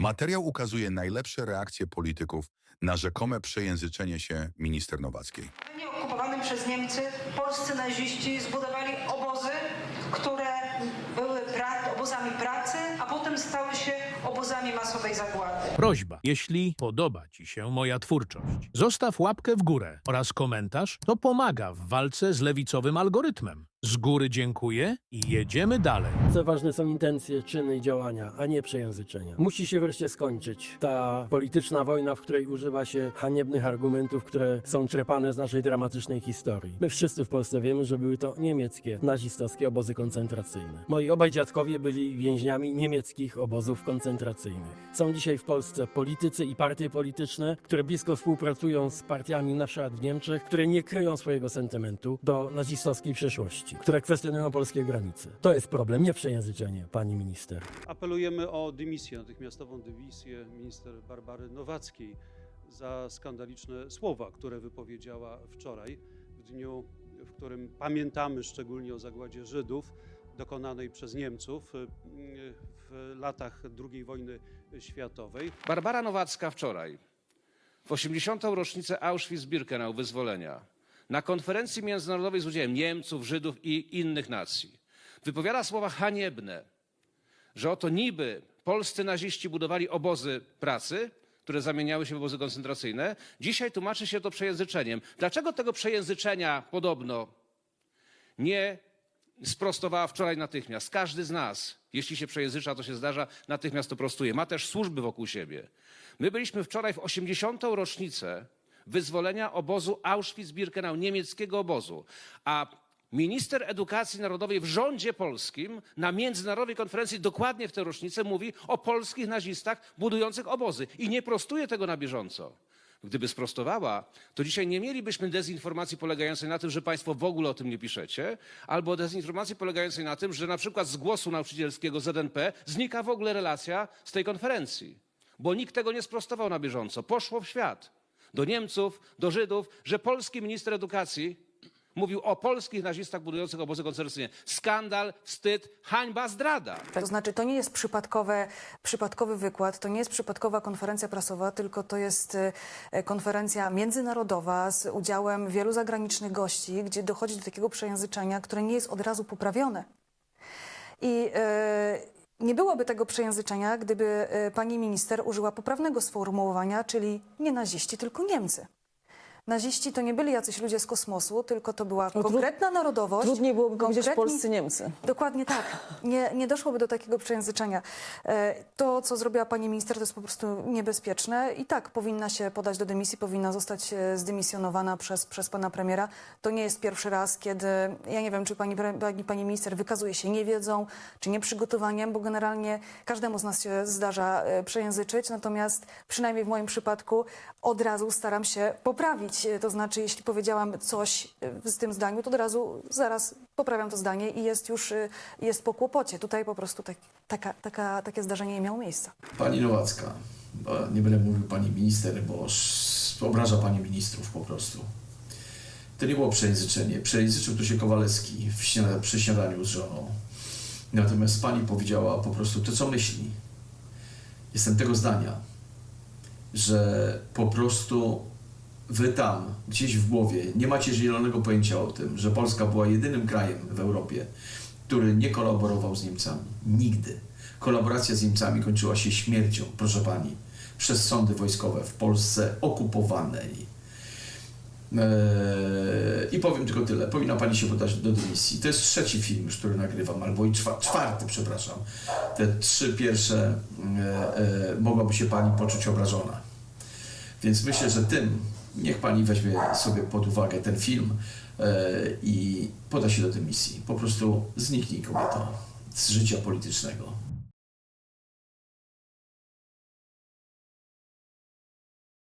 Materiał ukazuje najlepsze reakcje polityków na rzekome przejęzyczenie się minister Nowackiej. W okupowanym przez Niemcy polscy naziści zbudowali obozy, które były pra- obozami pracy, a potem stały się obozami masowej zagłady. Prośba, jeśli podoba Ci się moja twórczość, zostaw łapkę w górę oraz komentarz, to pomaga w walce z lewicowym algorytmem. Z góry dziękuję i jedziemy dalej. Co ważne są intencje, czyny i działania, a nie przejęzyczenia. Musi się wreszcie skończyć ta polityczna wojna, w której używa się haniebnych argumentów, które są czerpane z naszej dramatycznej historii. My wszyscy w Polsce wiemy, że były to niemieckie, nazistowskie obozy koncentracyjne. Moi obaj dziadkowie byli więźniami niemieckich obozów koncentracyjnych. Są dzisiaj w Polsce politycy i partie polityczne, które blisko współpracują z partiami na przykład w Niemczech, które nie kryją swojego sentymentu do nazistowskiej przeszłości, które kwestionują polskie granice. To jest problem, nie przejęzyczenie, pani minister. Apelujemy o dymisję, natychmiastową dymisję minister Barbary Nowackiej za skandaliczne słowa, które wypowiedziała wczoraj, w dniu, w którym pamiętamy szczególnie o zagładzie Żydów dokonanej przez Niemców y, w latach II wojny światowej. Barbara Nowacka wczoraj, w 80. rocznicę Auschwitz-Birkenau wyzwolenia, na konferencji międzynarodowej z udziałem Niemców, Żydów i innych nacji, wypowiada słowa haniebne, że oto niby polscy naziści budowali obozy pracy, które zamieniały się w obozy koncentracyjne. Dzisiaj tłumaczy się to przejęzyczeniem. Dlaczego tego przejęzyczenia podobno nie sprostowała wczoraj natychmiast. Każdy z nas, jeśli się przejęzycza, to się zdarza, natychmiast to prostuje. Ma też służby wokół siebie. My byliśmy wczoraj w 80. rocznicę wyzwolenia obozu Auschwitz-Birkenau, niemieckiego obozu, a minister edukacji narodowej w rządzie polskim na międzynarodowej konferencji dokładnie w tę rocznicę mówi o polskich nazistach budujących obozy i nie prostuje tego na bieżąco. Gdyby sprostowała, to dzisiaj nie mielibyśmy dezinformacji polegającej na tym, że Państwo w ogóle o tym nie piszecie, albo dezinformacji polegającej na tym, że na przykład z głosu nauczycielskiego ZNP znika w ogóle relacja z tej konferencji, bo nikt tego nie sprostował na bieżąco. Poszło w świat do Niemców, do Żydów, że polski minister edukacji mówił o polskich nazistach budujących obozy koncentracyjne. Skandal, wstyd, hańba, zdrada. To znaczy, to nie jest przypadkowe, przypadkowy wykład, to nie jest przypadkowa konferencja prasowa, tylko to jest e, konferencja międzynarodowa z udziałem wielu zagranicznych gości, gdzie dochodzi do takiego przejęzyczenia, które nie jest od razu poprawione. I e, nie byłoby tego przejęzyczenia, gdyby e, pani minister użyła poprawnego sformułowania, czyli nie naziści, tylko Niemcy. Naziści to nie byli jacyś ludzie z kosmosu, tylko to była No, konkretna narodowość. Trudniej byłoby powiedzieć konkretni- polscy Niemcy. Dokładnie tak. Nie, nie doszłoby do takiego przejęzyczenia. E, To, co zrobiła pani minister, to jest po prostu niebezpieczne i tak powinna się podać do dymisji, powinna zostać e, zdymisjonowana przez, przez pana premiera. To nie jest pierwszy raz, kiedy, ja nie wiem, czy pani, pani, pani minister wykazuje się niewiedzą, czy nieprzygotowaniem, bo generalnie każdemu z nas się zdarza e, przejęzyczyć, natomiast przynajmniej w moim przypadku od razu staram się poprawić. E, To znaczy, jeśli powiedziałam coś e, w tym zdaniu, to od razu zaraz poprawiam to zdanie i jest już e, jest po kłopocie. Tutaj po prostu tak, taka, taka, takie zdarzenie nie miało miejsca. Pani Nowacka, nie będę mówił pani minister, bo obraża pani ministrów po prostu. To nie było przejęzyczenie. Przejęzyczył tu się Kowalewski w śniada- przy śniadaniu z żoną. Natomiast pani powiedziała po prostu to, co myśli. Jestem tego zdania, że po prostu wy tam, gdzieś w głowie, nie macie zielonego pojęcia o tym, że Polska była jedynym krajem w Europie, który nie kolaborował z Niemcami. Nigdy. Kolaboracja z Niemcami kończyła się śmiercią, proszę pani, przez sądy wojskowe w Polsce okupowanej. Eee, I powiem tylko tyle. Powinna pani się podać do dymisji. To jest trzeci film już, który nagrywam, albo i czwa, czwarty, przepraszam. Te trzy pierwsze e, e, mogłaby się pani poczuć obrażona. Więc myślę, że tym niech pani weźmie sobie pod uwagę ten film e, i poda się do dymisji. Po prostu zniknij kobieto z życia politycznego.